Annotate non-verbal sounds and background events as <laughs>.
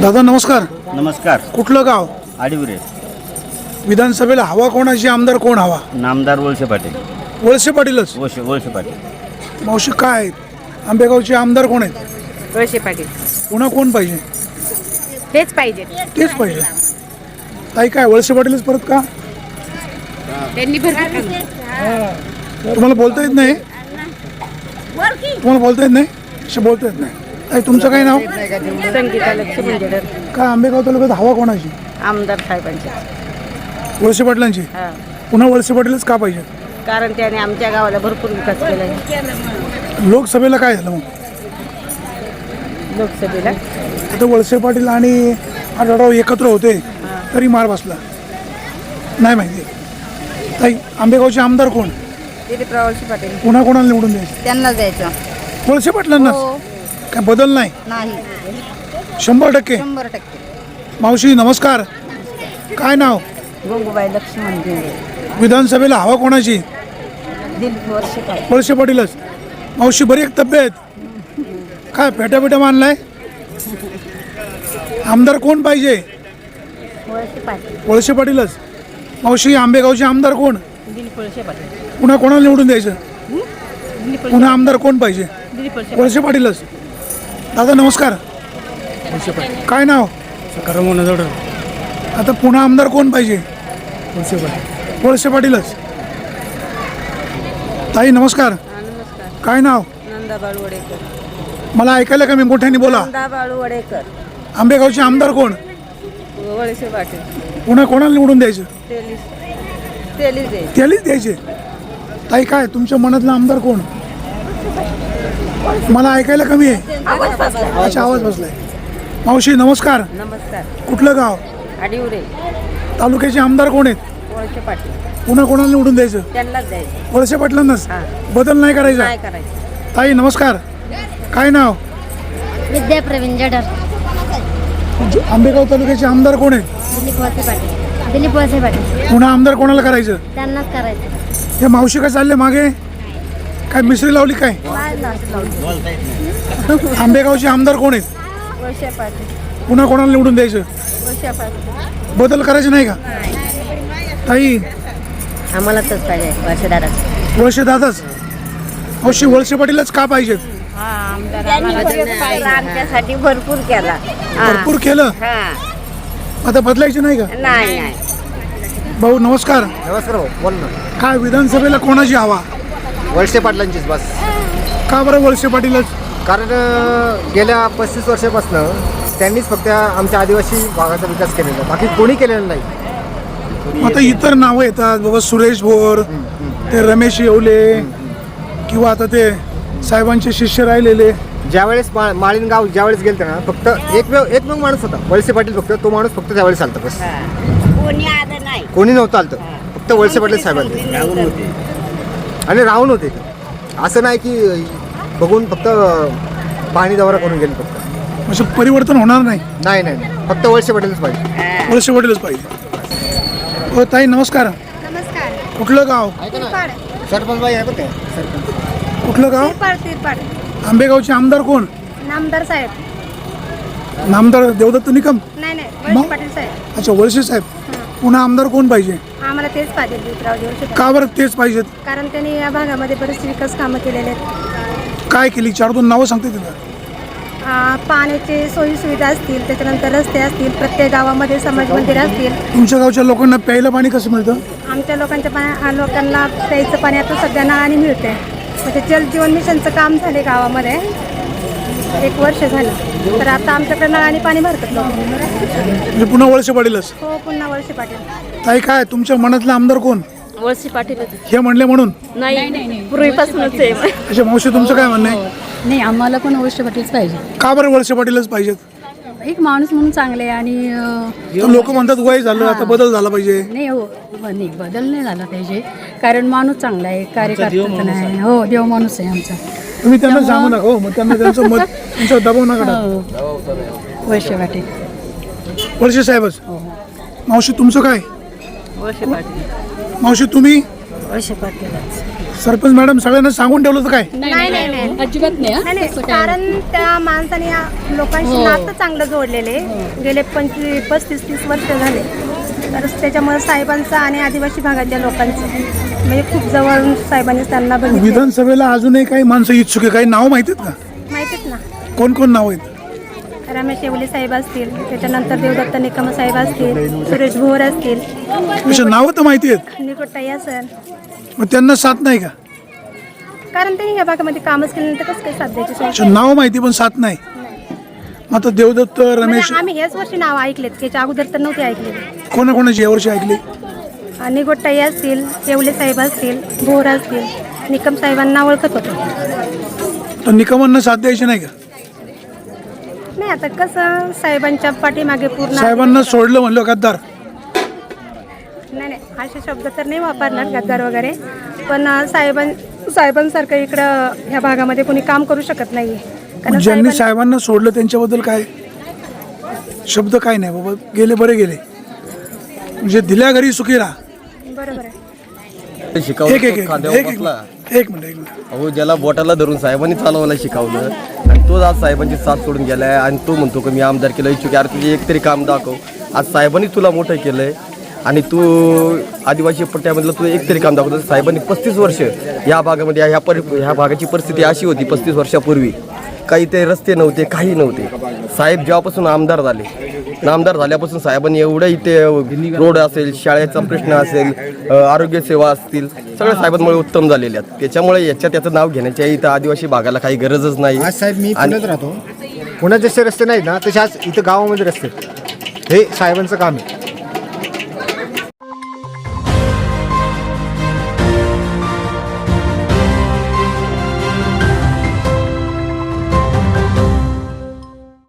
दादा नमस्कार. नमस्कार. कुठलं गाव? आडिवरे विधानसभेला हवा कोणाची आमदार कोण हवा? नामदार वळसे पाटील. वळसे पाटीलच? वळसे वळसे पाटील. मावशी काय आहेत? आंबेगावचे आमदार कोण आहेत? वळसे पाटील. पुन्हा कोण पाहिजे? तेच पाहिजे. तेच पाहिजे. ताई काय वळसे पाटीलच परत का? त्यांनी भरपूर काम केलं. तुम्हाला बोलता येत नाही? तुम्हाला बोलता येत नाही? असे बोलता येत नाही. ताई तुमचं काय नाव? संगीता लक्ष्मण जडर काय आंबेगाव तालुक्यात हवा कोणाची? आमदार साहेबांचे वळसे पाटलांची? हा. पुन्हा वळसे पाटीलच का पाहिजे? कारण त्याने आमच्या गावाला भरपूर विकास केला आहे लोकसभेला काय झालं मग? लोकसभेला? आता वळसे पाटील आणि आढळराव एकत्र होते तरी मार बसला. नाही माहिती. ताई आंबेगावचे आमदार कोण? दिलीपराव वळसे पाटील. पुन्हा कोणाला निवडून द्यायचे? त्यांना जायचं वळसे पाटलांनाच? काय बदल नाही? नाही. शंभर टक्के? शंभर टक्के. मावशी नमस्कार. काय नाव? गंगूबाई लक्ष्मण विधानसभेला हवा कोणाची? वर्षे वळसे पाटीलच. मावशी बरी एक तब्येत? काय फेट्या फेट्या मानलाय? आमदार कोण पाहिजे? वळसे पाटील. वळसे पाटीलच. मावशी आंबेगावचे आमदार कोण? दिलीप वळसे पाटील. पुन्हा कोणाला निवडून द्यायचं? दिलीप पुन्हा आमदार कोण पाहिजे? दिलीप वळसे पाटीलच. दादा नमस्कार. काय नाव? आता पुन्हा आमदार कोण पाहिजे? वळसे पाटीलच. ताई नमस्कार. नमस्कार. काय नाव? नंदा बाळू वडेकर. मला ऐकायला का मी मोठ्याने बोला? नंदा बाळू वडेकर. आंबेगावचे आमदार कोण? वळसे पाटील. पुन्हा कोणाला निवडून द्यायचं? तेलीस. तेलीस आहे त्यालाच द्यायचे. ताई काय तुमच्या मनातला आमदार कोण? मला ऐकायला कमी आहे. अच्छा आवाज बसलाय. मावशी नमस्कार. नमस्कार. कुठलं गाव? आडिवरे. तालुक्याचे आमदार कोण आहेत? वळसे पाटील. पुन्हा कोणाला निवडून द्यायचं? त्यांनाच द्यायचं. वळसे पाटलांनाच? हा. बदल नाही करायचा? काय करायचं. ताई नमस्कार. काय नाव? विद्या प्रवीण जडर आंबेगाव तालुक्याचे आमदार कोण आहेत? दिलीप वळसे पाटील. दिलीप वळसे पाटील. पुन्हा आमदार कोणाला करायचं? त्यांनाच करायचं. हे मावशी काय चालले मागे? काय मिसरी लावली काय? आंबेगावचे आमदार कोण आहेत? पाटील पुन्हा कोणाला निवडून द्यायचं? पाटील बदल करायचे नाही का? ताई. आम्हाला तच पाहिजे वर्षे दादा. वळसे दादाच? अवश्य वळसे पाटीलच का पाहिजेत? आमच्यासाठी भरपूर केला. हा. भरपूर केलं? हा. आता बदलायचे नाही का? नाही नाही. भाऊ नमस्कार. नमस्कार भाऊ बोल ना. काय विधानसभेला कोणाची हवा? वळसे पाटलांचीच बस. का बरं वळसे पाटीलच? कारण अं, गेल्या पस्तीस वर्षापासून त्यांनीच फक्त आमच्या आदिवासी भागाचा विकास केलेला आहे. बाकी कोणी केलेला नाही. आता इतर नावं येतात. बाबा सुरेश भोर ते रमेश येवले किंवा आता ते साहेबांचे शिष्य राहिलेले. ज्यावेळेस मा माळीन गाव ज्यावेळेस गेलं ना फक्त एकमेव एकमेव माणूस होता. वळसे पाटील फक्त तो माणूस फक्त त्यावेळेस चालतं बस. कोणी आलं नाही. कोणी नव्हतं आलतं. फक्त वळसे पाटील साहेबांनी. आणि राहून होते ते. असं नाही की बघून फक्त पाणी दौरा करून गेले फक्त. म्हणजे परिवर्तन होणार नाही? नाही नाही. फक्त वळसे पाटीलच पाहिजे. वळसे पाटीलच पाहिजे. हो ताई नमस्कार. नमस्कार. कुठलं गाव? सरपंच बाई आहे बरं का? सरपंच. कुठलं गाव? आंबेगावचे आमदार कोण? नामदार साहेब. नामदार देवदत्त निकम? नाही नाही. पाटील साहेब. अच्छा वळसे साहेब. पुन्हा आमदार कोण पाहिजे? आम्हाला तेच पाहिजे का बरं तेच पाहिजेत कारण त्यांनी या भागामध्ये बरेचसे विकास कामं केलेले आहेत. काय केली? चार दोन नावं सांगते आ, पाण्याचे सोयी सुविधा असतील त्याच्यानंतर रस्ते असतील प्रत्येक गावामध्ये समाज मंदिर असतील. तुमच्या गावच्या लोकांना प्यायला पाणी कसं मिळतं? आमच्या लोकांच्या पाण्या लोकांना प्यायचं पाणी आता सध्या नळाने मिळते म्हणजे जलजीवन मिशनचं काम झाले गावामध्ये. एक वर्ष झालं. तर आता आमच्याकडे नळाने पाणी भरतात म्हणजे पुन्हा वळसे पाटीलच? हो पुन्हा वळसे पाटील. ताई काय तुमच्या मनातला आमदार कोण? वळसे पाटील. हे म्हणले म्हणून? नाही पूर्वीपासूनच आहे. मावशी तुमचं काय म्हणणं आहे? नाही आम्हाला पण वळसे पाटीलच पाहिजे. का बरं वळसे पाटीलच पाहिजेत? एक माणूस म्हणून चांगले आणि अं, लोक म्हणतात वय झालं आता बदल झाला पाहिजे. नाही हो नाही बदल नाही झाला पाहिजे. कारण माणूस चांगला आहे कार्यकर्ता नाही हो देव माणूस आहे आमचा. तुम्ही त्यांना सांगू नका. हो मग त्यांना त्यांचं मत <laughs> त्यांच्यावर दबाव नका टाकू. हो. पाटील. वळसे साहेबच. मावशी तुमचं काय? पाटील. मावशी तुम्ही? पाटील सरपंच मॅडम सगळ्यांना सांगून ठेवलं होतं काय? नाही नाही नाही अजिबात नाही नाही, नाही. कारण त्या माणसाने या लोकांशी नातं चांगलं जोडलेले गेले पंचवीस पस्तीस तीस वर्ष झाले. तर त्याच्यामुळे साहेबांचं आणि आदिवासी भागातल्या लोकांचं म्हणजे खूप जवळून साहेबांनी त्यांना बघितलं. विधानसभेला अजूनही काही माणसं इच्छुक आहे? काही नाव माहिती आहेत का? माहितीच ना. कोण कोण नाव आहेत? रमेश येवले साहेब असतील त्याच्यानंतर देवदत्त निकम साहेब असतील सुरेश भोर असतील. अशा नावं तर माहिती आहेत. निकोटय्या सर. मग त्यांना साथ नाही का? कारण त्यांनी या भागामध्ये कामच केल्यानंतर कसं काही साध्याची सोय अशा नाव माहिती पण साथ नाही. आता देवदत्त रमेश म्हणजे आम्ही हेच वर्षी नाव ऐकलेत त्याच्या अगोदर तर नव्हते ऐकलेले. कोणाकोणाची यावर्षी ऐकली? निगोट्टाई असतील येवले साहेब असतील भोर असतील निकम साहेबांना ओळखत होतो. तर निकमांना साथ द्यायची नाही का? नाही आता कसं साहेबांच्या पाठीमागे पूर्ण साहेबांना सोडलं म्हणलं गद्दार. नाही नाही असे शब्द तर नाही वापरणार गद्दार वगैरे. पण अं, साहेबां साहेबांसारखं इकडं ह्या भागामध्ये कोणी काम करू शकत नाही कारण ज्यांनी साहेबां- साहेबांना सोडलं त्यांच्याबद्दल काय? शब्द काय नाही बाबा. गेले बरे गेले. म्हणजे दिल्या घरी सुखी राहा बरोबर आहे. एक एक शिकवलं एक तो खांद्यावर एक बसला. एक मिनिट एक मिनिट. अहो ज्याला बोटाला धरून साहेबांनी चालवायला शिकवलं आणि तोच आज साहेबांची साथ सोडून गेलाय आणि तो म्हणतो की मी आमदार केलं इच्छुक आहे. अरे तुझे एक तरी काम दाखव. आज साहेबांनी तुला मोठं केलंय आणि तू आदिवासी पट्ट्यामधलं तू एक तरी काम दाखवतो साहेबांनी पस्तीस वर्ष या भागामध्ये ह्या पर ह्या भागाची परिस्थिती अशी होती पस्तीस वर्षापूर्वी. काही ते रस्ते नव्हते काही नव्हते. साहेब जेव्हापासून आमदार झाले आमदार झाल्यापासून साहेबांनी एवढं इथे रोड असेल शाळेचा प्रश्न असेल आरोग्य सेवा असतील सगळ्या साहेबांमुळे उत्तम झालेल्या आहेत. त्याच्यामुळे याच्या त्याचं नाव घेण्याची इथं आदिवासी भागाला काही गरजच नाही. आज साहेब मी आणि- पुण्यात राहतो. पुण्यात जसे रस्ते नाहीत ना तसे आज इथं गावामध्ये रस्ते. हे साहेबांचं काम आहे.